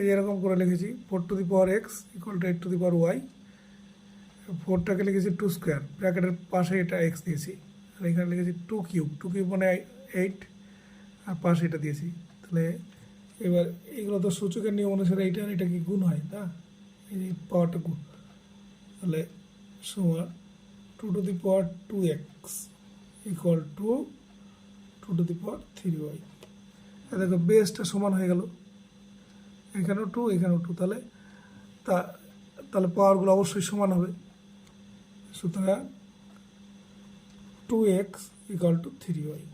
এই এরকম করে লিখেছি। Four to the power x equal to eight to the power y ফোরটাকে লিখেছি টু স্কোয়ার ব্র্যাকেটের পাশে এটা এক্স দিয়েছি। আর এখানে লিখেছি টু কিউব টু কিউব মানে এইট আর পাশে এটা দিয়েছি। তাহলে এবার এগুলো তো সূচকের নিয়ম অনুসারে এইটা আর এটা কি গুণ হয়, না? এই পাওয়ারটা গুণ। তাহলে সমান two to the power two x equal to two to the power three y দেখো বেসটা সমান হয়ে গেল। এখানেও টু এখানেও টু তাহলে তা, তাহলে পাওয়ারগুলো অবশ্যই সমান হবে। সুতরাং two x equal to three y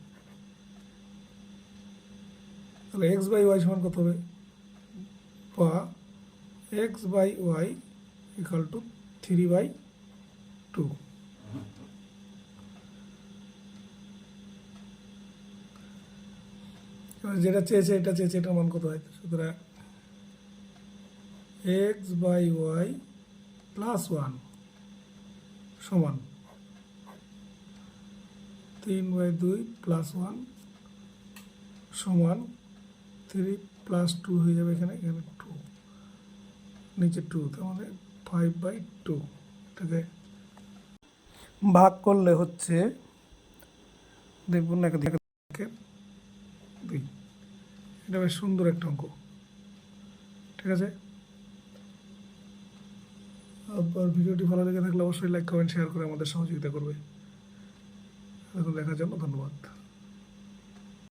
তাহলে এক্স বাই ওয়াই সমান কত হবে? বা x by y equal to three by two যেটা চেয়েছে, এটা চেয়েছে, এটার মান কত হয়? সুতরাং x by y plus one সমান তিন বাই দুই প্লাস ওয়ান সমান থ্রি প্লাস টু হয়ে যাবে এখানে এখানে টু, নিচে টু, তার মানে ফাইভ বাই টু, এটাকে ভাগ করলে হচ্ছে দেখুন না একের দুই। এটা বেশ সুন্দর একটা অঙ্ক, ঠিক আছে? আবার ভিডিওটি ভালো লেগে থাকলে অবশ্যই লাইক কমেন্ট শেয়ার করে আমাদের সহযোগিতা করবে। দেখার জন্য ধন্যবাদ।